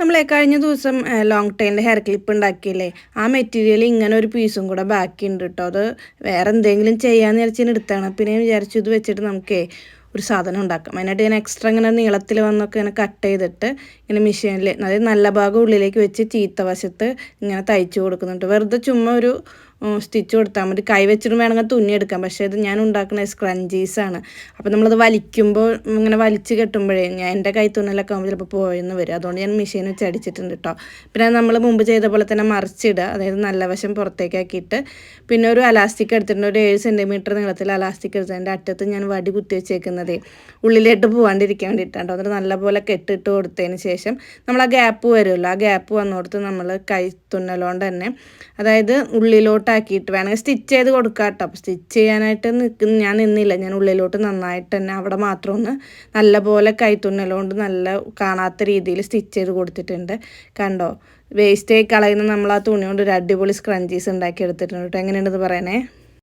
നമ്മളെ കഴിഞ്ഞ ദിവസം ലോങ് ടൈമിന്റെ ഹെയർ ക്ലിപ്പ് ഉണ്ടാക്കിയില്ലേ? ആ മെറ്റീരിയൽ ഇങ്ങനെ ഒരു പീസും കൂടെ ബാക്കി ഉണ്ട് കേട്ടോ അത് വേറെ എന്തെങ്കിലും ചെയ്യാമെന്ന് വിചാരിച്ചാൽ എടുത്താണ്. പിന്നെ വിചാരിച്ചു ഇത് വെച്ചിട്ട് നമുക്കേ ഒരു സാധനം ഉണ്ടാക്കാം. അതിനായിട്ട് ഞാൻ എക്സ്ട്രാ ഇങ്ങനെ നീളത്തിൽ വന്നൊക്കെ ഇങ്ങനെ കട്ട് ചെയ്തിട്ട് ഇങ്ങനെ മെഷീനിൽ അതായത് നല്ല ഭാഗം ഉള്ളിലേക്ക് വെച്ച് ചീത്ത വശത്ത് ഇങ്ങനെ തയ്ച്ചു കൊടുക്കുന്നുണ്ട്. വെറുതെ ചുമ്മാ ഒരു സ്റ്റിച്ച് കൊടുത്താൽ മതി. കൈ വെച്ചിട്ട് വേണമെങ്കിൽ തുന്നിയെടുക്കാം പക്ഷേ ഇത് ഞാൻ ഉണ്ടാക്കുന്ന സ്ക്രഞ്ചീസാണ് അപ്പോൾ നമ്മളത് വലിക്കുമ്പോൾ ഇങ്ങനെ വലിച്ച് കെട്ടുമ്പോഴേ ഞാൻ എന്റെ കൈ തുന്നലൊക്കെ ആകുമ്പോൾ ചിലപ്പോൾ പോയെന്ന് വരും. അതുകൊണ്ട് ഞാൻ മെഷീൻ വെച്ച് അടിച്ചിട്ടുണ്ട് കേട്ടോ പിന്നെ നമ്മൾ മുമ്പ് ചെയ്ത പോലെ തന്നെ മറിച്ചിടുക. അതായത് നല്ല വശം പുറത്തേക്കാക്കിയിട്ട് പിന്നെ ഒരു അലാസ്റ്റിക് എടുത്തിട്ടുണ്ട്. ഒരു ഏഴ് സെന്റിമീറ്റർ നീളത്തിൽ അലാസ്റ്റിക് എടുത്തതിന്റെ അറ്റത്ത് ഞാൻ വടി കുത്തി വെച്ചേക്കുന്നത്. ഉള്ളിലിട്ട് പോകാണ്ടിരിക്കാൻ വേണ്ടിയിട്ടാണ് എന്നിട്ട് നല്ലപോലെ കെട്ടിട്ട് കൊടുത്തതിന് ശേഷം നമ്മൾ ആ ഗ്യാപ്പ് വരുമല്ലോ. ആ ഗ്യാപ്പ് വന്നോടത്ത് നമ്മൾ കൈ തുന്നലോണ്ട് തന്നെ. അതായത് ഉള്ളിലോട്ടാക്കിയിട്ട് വേണമെങ്കിൽ സ്റ്റിച്ച് ചെയ്ത് കൊടുക്കാം കേട്ടോ അപ്പോൾ സ്റ്റിച്ച് ചെയ്യാനായിട്ട് നിൽക്കുന്ന ഞാൻ നിന്നില്ല. ഞാൻ ഉള്ളിലോട്ട് നന്നായിട്ട് തന്നെ അവിടെ മാത്രം ഒന്ന് നല്ലപോലെ കൈത്തുന്നലുകൊണ്ട് നല്ല കാണാത്ത രീതിയിൽ സ്റ്റിച്ച് ചെയ്ത് കൊടുത്തിട്ടുണ്ട്. കണ്ടോ? വേസ്റ്റ് ആയി കളയുന്ന നമ്മൾ ആ തുണി കൊണ്ട് ഒരു അടിപൊളി സ്ക്രഞ്ചീസ് ഉണ്ടാക്കി എടുത്തിട്ടുണ്ട് കേട്ടോ എങ്ങനെയുണ്ടെന്ന് പറയണേ?